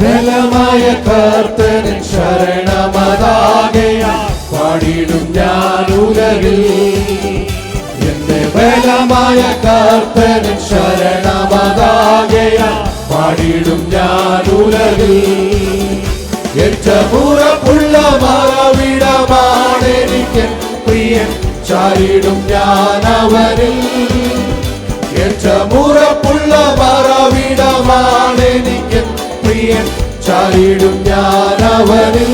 ബലമായ കർത്തനൻ ശരണമതാകയ പാടിടും ഞാൻ ഉലകിൽ എന്റെ ബലമായ കർത്തനൻ ശരണമതാകയ പാടിടും ഞാൻ ഉലകിൽ പ്രിയൻ ചാരിടും ഞാൻ അവനിൽ. ഏറ്റമുറപ്പുള്ള മറവിടമാണെനിക്ക് പ്രിയൻ ചാരിടും ഞാൻ അവനിൽ.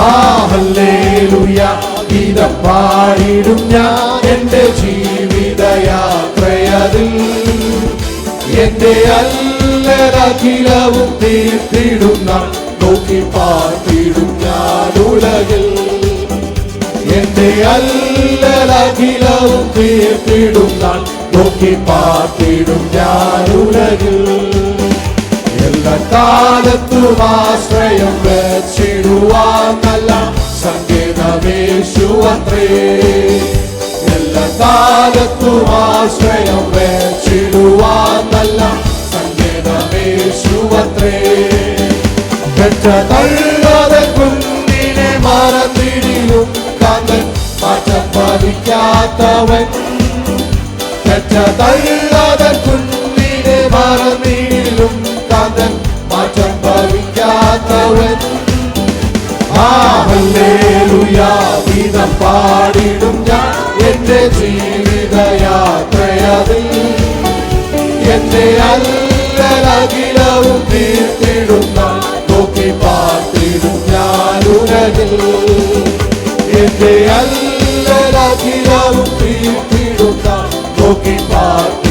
ആഹല്ലേലൂയ ഗീതം പാടിടും ഞാൻ എന്റെ ജീവിതയാത്രയതിൽ. എന്റെ അല്ലരഖിലവും തീർത്തിടുന്ന നോക്കി പാർത്തിടും ഞാൻ ഉലകിൽ. എന്റെ അല്ലരഖിലവും തീർത്തിടുന്ന നോക്കി പാർത്തിടും ഞാൻ ഉലകിൽ. എല്ലാ കാലത്തും ആശ്രയം വെച്ചിടുവാൻ നല്ല സങ്കേതമേശുവത്രേ. എല്ലാ ആശ്രയം വെച്ചിടുവാൻ നല്ല സങ്കേതമേശുവത്രേ. പെറ്റ തള്ളാതെ കുഞ്ഞിനെ മറന്നിടിലും കാന്തൻ മാറ്റം പതിക്കാത്തവൻ പെറ്റ തള്ളാതെ കുഞ്ഞിനെ മറന്നിടിലും കാന്തൻ മാറ്റം ഭവിക്കാത്തവൻ. ഗീതം പാടിടും ഞാൻ. എന്റെ ജീവിതയാത്രയതിൽ എന്റെ അല്ലലകിലവും തീർത്തിടുന്ന നോക്കി പാർത്തിടും ഞാൻ ഉലകിൽ. എന്റെ അല്ലലകിലവും തീർത്തിടുന്ന നോക്കി പാർത്തിടും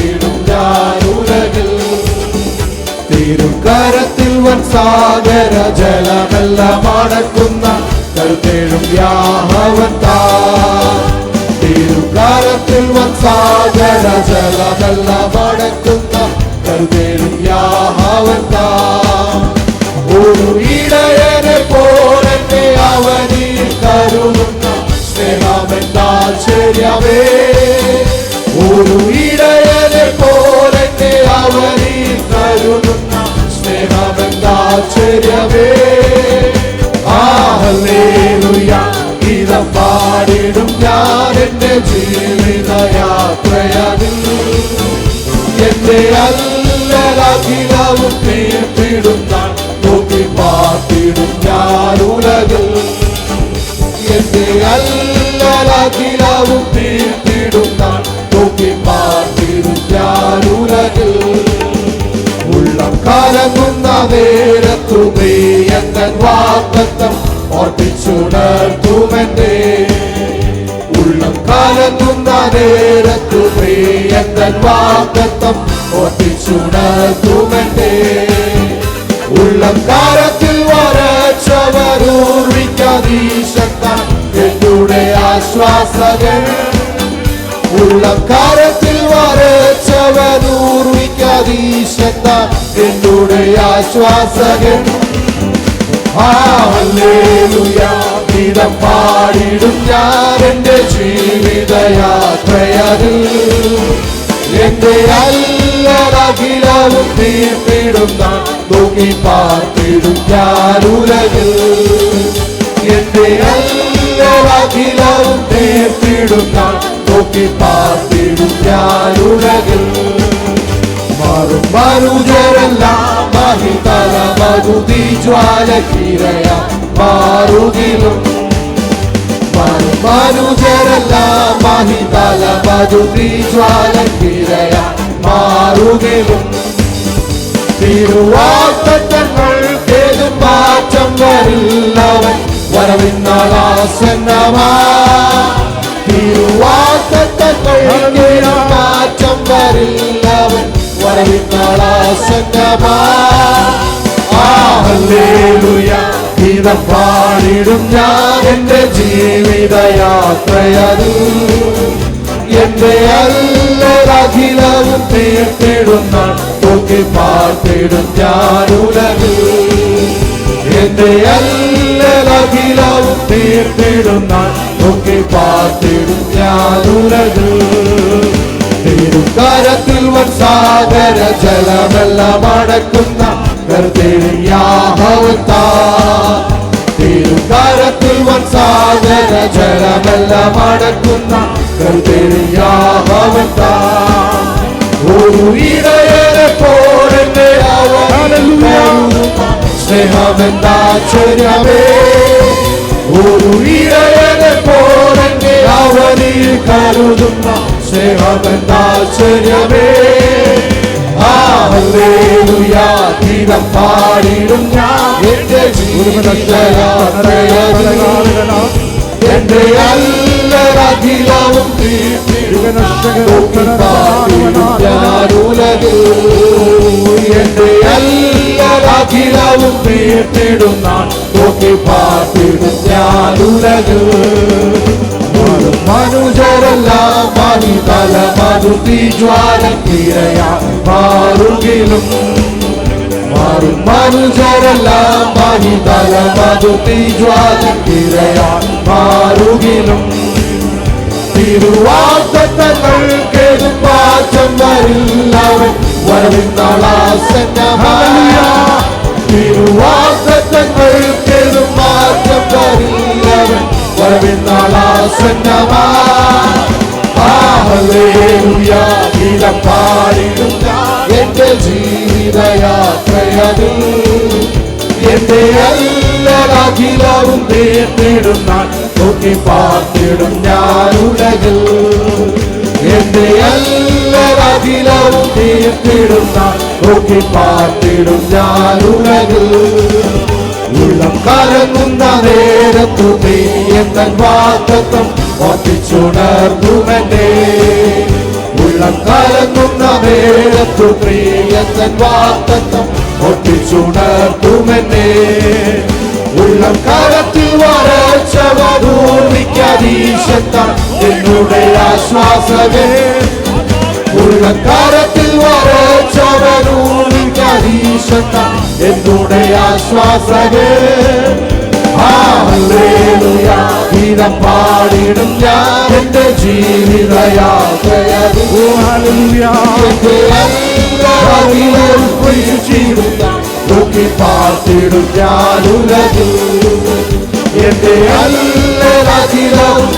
തിരുക്കരത്തിൽ വൻ സാഗര ജലമെല്ലാം അടക്കുന്ന കരുത്തേഴും യാഹവൻ താ തിരുക്കരത്തിൽ വൻ സാഗര ജലമെല്ലാം അടക്കുന്ന കരുത്തേഴും യാഹവൻ സ്നേഹമെന്താശ്ചര്യമേ ആഹലേലുയ ഇത പാടിടും ഞാൻ എന്റെ ജീവിതയാത്രയതിൽ. എന്റെ അല്ലലഖിലവും തീർത്തിടുന്ന നോക്കി പാട്ടിടും ഞാൻ ഉലകിൽ. എന്റെ അല്ലലഖിലവും തീർത്തിടുന്ന നേരത്തു നീയന്തൻ വാക്കത്തം ഓർപ്പിച്ചുണർത്തുമെന്റെ. ഉള്ളം കലങ്ങുന്ന നേരത്തു നീയന്തൻ വാക്കത്തം ഓർപ്പിച്ചുണർത്തുമെന്റെ. ഉള്ളം കാലത്തിൽ വരച്ചവരൂർവിക്കതീശക്ത എന്നുടെ ആശ്വാസകൻ. വരച്ചവനൂർവിക്കതീശത്ത എന്നുടെ ആശ്വാസകൻ. ഗീതം പാടിടും ഞാൻ എന്റെ ജീവിതയാത്രയതിൽ. എന്റെ അല്ലറകിലവും തീർത്തിടുന്ന തൂങ്ങി പാർത്തിടും ഞാൻ ഉലകിൽ. എന്റെ അല്ലറകിലവും തീർത്തിടുന്ന തൂക്കി പാർത്തിടും ഞാൻ ഉലകിൽ. മാറും മരുജരെല്ലാം മഹിതല മധുതി ജ്വാലക്കിരയ മാറുകിലും. മനുജരല്ല മനുജരെല്ലാം മഹിതല മധുതി ജ്വാലക്കിരയ മാറുകിലും. തിരുവാത്തങ്ങൾ കേതും മാറ്റം വരില്ലവൻ വരവിന്നാളാസന്നമാ. തിരുവാത്തങ്ങൾ മാറ്റം വരില്ലവൻ ആഹല്ലേലൂയ ഗീതം പാടിടും ഞാൻ എന്റെ ജീവിതയാത്രയതിൽ എന്റെ അല്ലറഖിലവും തീർത്തിടുന്ന നോക്കി പാർത്തിടും ഞാൻ ഉലകിൽ എന്റെ അല്ലറഖിലവും തീർത്തിടുന്ന നോക്കി പാർത്തിടും വൻ സാഗര ജലമെല്ലാം അടക്കുന്ന തിരുക്കരത്തിൽ വൻ സാഗര ജലമെല്ലാം അടക്കുന്ന ഒരു ഇടയനെ പോലെ സ്നേഹമെന്താശ്ചര്യമേ ഒരു ഇടയനെ പോലെ അവനിൽ കരുതുന്ന സ്നേഹമെന്താശ്ചര്യമേ ഹല്ലേലൂയാ ഗീതം പാടിടും ഞാൻ എന്റെ അല്ലറകിലവും എന്റെ അല്ലറകിലവും തീർത്തിടും ഞാൻ നോക്കി പാർത്തിടും ഞാനുലകിൽ മനുജരെല്ലാം മനുതല മധുതി ജ്വാലക്കിരയാ മാറുകിലും. മാറും മനുജരെല്ലാം മഹിതല മധുതി ജ്വാലക്കിരയാ മാറുകിലും. തിരുവാർത്തങ്ങൾ കേടുപാറ്റം വരില്ലവൻ വരവിന്നാളാസന്നമായ തിരുവാർത്തങ്ങൾ കേടുമാറ്റം വരില്ലവൻ വരവിന്നാളാസന്നമായ പാടിടും എന്റെ ജീവിതയാത്രയതിൽ എന്റെ എല്ലാകിലവും തീർത്തിടും ഞാൻ നോക്കി പാർത്തിടും ഞാൻ ഉലകിൽ. എന്റെ എല്ലാകിലവും തീർത്തിടും ഞാൻ നോക്കി പാർത്തിടും ഞാൻ ഉലകിൽ. ഉള്ളം കലങ്ങുന്ന നേരത്തു നീ എന്തൻ വാക്കത്വം ഓർപ്പിച്ചുണർന്നുമെന്നെ. ഉള്ളം കലങ്ങുന്ന നേരത്തു പ്രിയത്തൻ വാക്കത്വം ഒട്ടിച്ചുണർത്തുമെന്നെ. ഉള്ളം കരത്തിൽ വരച്ചവധൂർവിക്കരീശത്താൻ എന്നുടെ ആശ്വാസമേ. ഉള്ളം കരത്തിൽ വരച്ചവധൂർവിക്കരീശത്താൻ എന്നുടെ ആശ്വാസമേ. ഹല്ലേലൂയ ഗീതം പാടിടും ഞാൻ എന്റെ ജീവിത നോക്കി പാർത്തിടും ഞാനുലകിൽ എന്റെ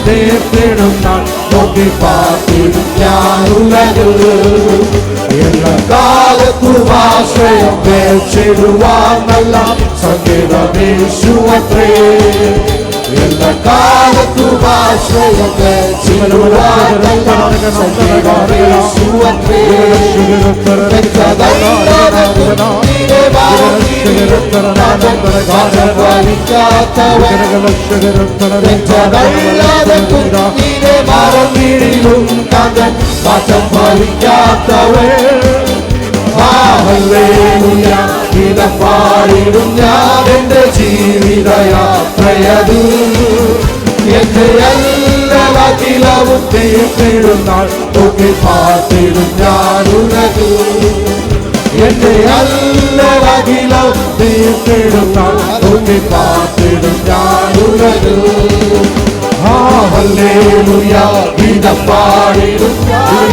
നേർത്തിടും ഞാൻ നോക്കി പാർത്തിടും ഞാനുലകിൽ എന്ന കാലത്തും ആശ്രയം വേർച്ചിടുവാന്നല്ല സംഗീതമേശുവത്രേ എല്ലാ കാലത്തും ആശ്രയം വേർച്ചിടുവാന്നല്ല സംഗീതമേശുവത്രേ പാടിടും ഞാൻ എന്റെ ജീവിതയാത്രയതു എന്റെ എല്ലാകിലവും തീർത്തിടും നാൾ നോക്കി പാർത്തിടും ഞാനുലകു എന്റെ എല്ലാകിലവും തീർത്തിടും നാൾ നോക്കി പാർത്തിടും ഞാനുലകു ഹല്ലേലൂയ ഗീതം പാടിടും ഞാൻ